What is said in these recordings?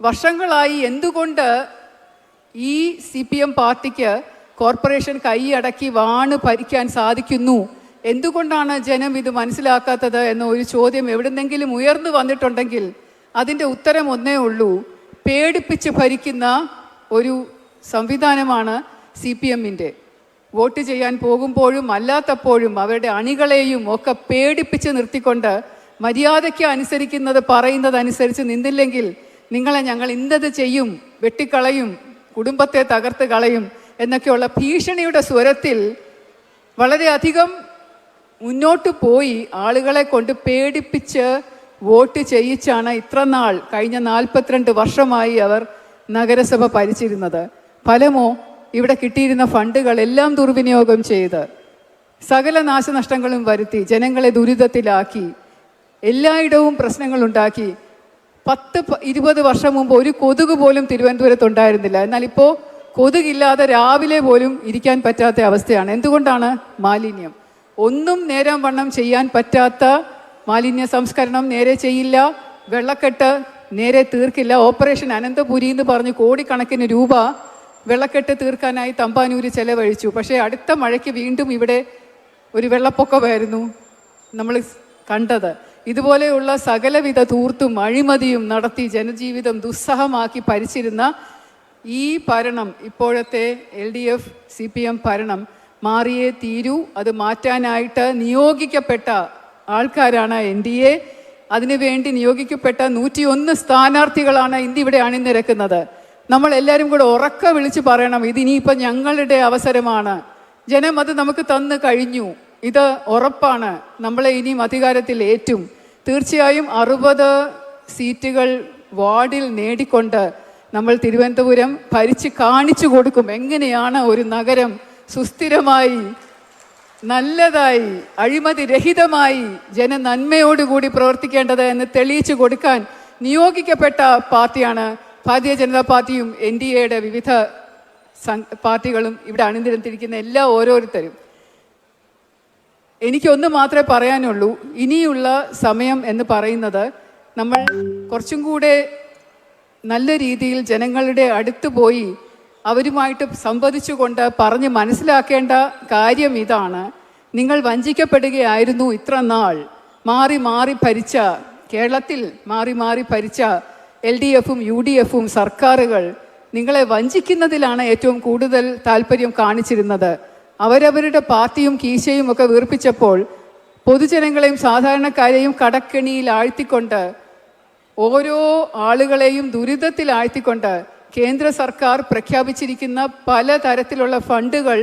വർഷങ്ങളായി എന്തുകൊണ്ട് ഈ സി പി എം പാർട്ടിക്ക് കോർപ്പറേഷൻ കൈയടക്കി വാണ് ഭരിക്കാൻ സാധിക്കുന്നു? എന്തുകൊണ്ടാണ് ജനം ഇത് മനസ്സിലാക്കാത്തത് എന്ന ഒരു ചോദ്യം എവിടുന്നെങ്കിലും ഉയർന്നു വന്നിട്ടുണ്ടെങ്കിൽ അതിന്റെ ഉത്തരം ഒന്നേ ഉള്ളൂ. പേടിപ്പിച്ച് ഭരിക്കുന്ന ഒരു സംവിധാനമാണ് സി പി എമ്മിന്റെ വോട്ട് ചെയ്യാൻ പോകുമ്പോഴും അല്ലാത്തപ്പോഴും അവരുടെ അണികളെയും ഒക്കെ പേടിപ്പിച്ച് നിർത്തിക്കൊണ്ട് മര്യാദയ്ക്ക് അനുസരിക്കുന്നത് പറയുന്നതനുസരിച്ച് നിന്നില്ലെങ്കിൽ നിങ്ങളെ ഞങ്ങൾ ഇന്നത് ചെയ്യും വെട്ടിക്കളയും കുടുംബത്തെ തകർത്ത് കളയും എന്നൊക്കെയുള്ള ഭീഷണിയുടെ സ്വരത്തിൽ വളരെയധികം മുന്നോട്ട് പോയി ആളുകളെ കൊണ്ട് പേടിപ്പിച്ച് വോട്ട് ചെയ്യിച്ചാണ് ഇത്ര നാൾ കഴിഞ്ഞ നാൽപ്പത്തിരണ്ട് വർഷമായി അവർ നഗരസഭ ഭരിച്ചിരുന്നത്. ഫലമോ ഇവിടെ കിട്ടിയിരുന്ന ഫണ്ടുകളെല്ലാം ദുർവിനിയോഗം ചെയ്ത് സകല നാശനഷ്ടങ്ങളും വരുത്തി ജനങ്ങളെ ദുരിതത്തിലാക്കി എല്ലായിടവും പ്രശ്നങ്ങളുണ്ടാക്കി പത്ത് ഇരുപത് വർഷം മുമ്പ് ഒരു കൊതുക് പോലും തിരുവനന്തപുരത്ത് ഉണ്ടായിരുന്നില്ല. എന്നാൽ ഇപ്പോൾ കൊതുകില്ലാതെ രാവിലെ പോലും ഇരിക്കാൻ പറ്റാത്ത അവസ്ഥയാണ്. എന്തുകൊണ്ടാണ് മാലിന്യം? ഒന്നും നേരം വണ്ണം ചെയ്യാൻ പറ്റാത്ത മാലിന്യ സംസ്കരണം നേരെ ചെയ്യില്ല വെള്ളക്കെട്ട് നേരെ തീർക്കില്ല. ഓപ്പറേഷൻ അനന്തപുരി എന്ന് പറഞ്ഞ് കോടിക്കണക്കിന് രൂപ വെള്ളക്കെട്ട് തീർക്കാനായി തമ്പാനൂര് ചെലവഴിച്ചു. പക്ഷേ അടുത്ത മഴയ്ക്ക് വീണ്ടും ഇവിടെ ഒരു വെള്ളപ്പൊക്കമായിരുന്നു നമ്മൾ കണ്ടത്. ഇതുപോലെയുള്ള സകലവിധ തൂർത്തും അഴിമതിയും നടത്തി ജനജീവിതം ദുസ്സഹമാക്കി ഭരിച്ചിരുന്ന ഈ ഭരണം ഇപ്പോഴത്തെ L D F C P M ഭരണം മാറിയേ തീരൂ. അത് മാറ്റാനായിട്ട് നിയോഗിക്കപ്പെട്ട ആൾക്കാരാണ് എൻ ഡി എ. അതിനുവേണ്ടി നിയോഗിക്കപ്പെട്ട നൂറ്റിയൊന്ന് സ്ഥാനാർത്ഥികളാണ് ഇന്ത്യ ഇന്നിവിടെ അണിനിരക്കുന്നത്. നമ്മൾ എല്ലാവരും കൂടെ ഉറക്ക വിളിച്ച് പറയണം ഇതിനിയിപ്പോൾ ഞങ്ങളുടെ അവസരമാണ്. ജനം അത് നമുക്ക് തന്നു കഴിഞ്ഞു. ഇത് ഉറപ്പാണ്. നമ്മളെ ഇനിയും അധികാരത്തിൽ ഏറ്റും. തീർച്ചയായും അറുപത് സീറ്റുകൾ വാർഡിൽ നേടിക്കൊണ്ട് നമ്മൾ തിരുവനന്തപുരം ഭരിച്ച് കാണിച്ചു കൊടുക്കും. എങ്ങനെയാണ് ഒരു നഗരം സുസ്ഥിരമായി നല്ലതായി അഴിമതി രഹിതമായി ജനനന്മയോടുകൂടി പ്രവർത്തിക്കേണ്ടത് എന്ന് തെളിയിച്ചു കൊടുക്കാൻ നിയോഗിക്കപ്പെട്ട പാർട്ടിയാണ് ഭാരതീയ ജനതാ പാർട്ടിയും എൻ ഡി എയുടെ വിവിധ പാർട്ടികളും ഇവിടെ അണിനിരത്തിരിക്കുന്ന എല്ലാ ഓരോരുത്തരും. എനിക്കൊന്ന് മാത്രമേ പറയാനുള്ളൂ. ഇനിയുള്ള സമയം എന്ന് പറയുന്നത് നമ്മൾ കുറച്ചും കൂടെ നല്ല രീതിയിൽ ജനങ്ങളുടെ അടുത്ത് പോയി അവരുമായിട്ട് സംവദിച്ചുകൊണ്ട് പറഞ്ഞ് മനസ്സിലാക്കേണ്ട കാര്യം ഇതാണ്. നിങ്ങൾ വഞ്ചിക്കപ്പെടുകയായിരുന്നു ഇത്ര നാൾ. മാറി മാറി ഭരിച്ച കേരളത്തിൽ മാറി മാറി ഭരിച്ച എൽ ഡി എഫും യു ഡി എഫും സർക്കാരുകൾ നിങ്ങളെ വഞ്ചിക്കുന്നതിലാണ് ഏറ്റവും കൂടുതൽ താല്പര്യം കാണിച്ചിരുന്നത്. അവരവരുടെ പാർട്ടിയും കീശയും ഒക്കെ വീർപ്പിച്ചപ്പോൾ പൊതുജനങ്ങളെയും സാധാരണക്കാരെയും കടക്കെണിയിൽ ആഴ്ത്തിക്കൊണ്ട് ഓരോ ആളുകളെയും ദുരിതത്തിൽ ആഴ്ത്തിക്കൊണ്ട് കേന്ദ്ര സർക്കാർ പ്രഖ്യാപിച്ചിരിക്കുന്ന പല തരത്തിലുള്ള ഫണ്ടുകൾ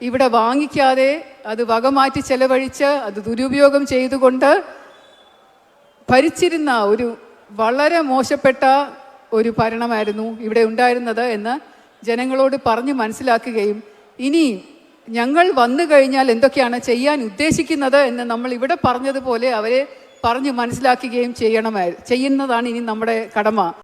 ഇവിടെ വാങ്ങിക്കാതെ അത് വകമാറ്റി ചെലവഴിച്ച് അത് ദുരുപയോഗം ചെയ്തുകൊണ്ട് ഭരിച്ചിരുന്ന ഒരു വളരെ മോശപ്പെട്ട ഒരു ഭരണമായിരുന്നു ഇവിടെ ഉണ്ടായിരുന്നത് എന്ന് ജനങ്ങളോട് പറഞ്ഞു മനസ്സിലാക്കുകയും ഇനി ഞങ്ങൾ വന്നു കഴിഞ്ഞാൽ എന്തൊക്കെയാണ് ചെയ്യാൻ ഉദ്ദേശിക്കുന്നത് എന്ന് നമ്മൾ ഇവിടെ പറഞ്ഞതുപോലെ അവരെ പറഞ്ഞു മനസ്സിലാക്കുകയും ചെയ്യണമായിരുന്നു ചെയ്യുന്നതാണ് ഇനി നമ്മുടെ കടമ.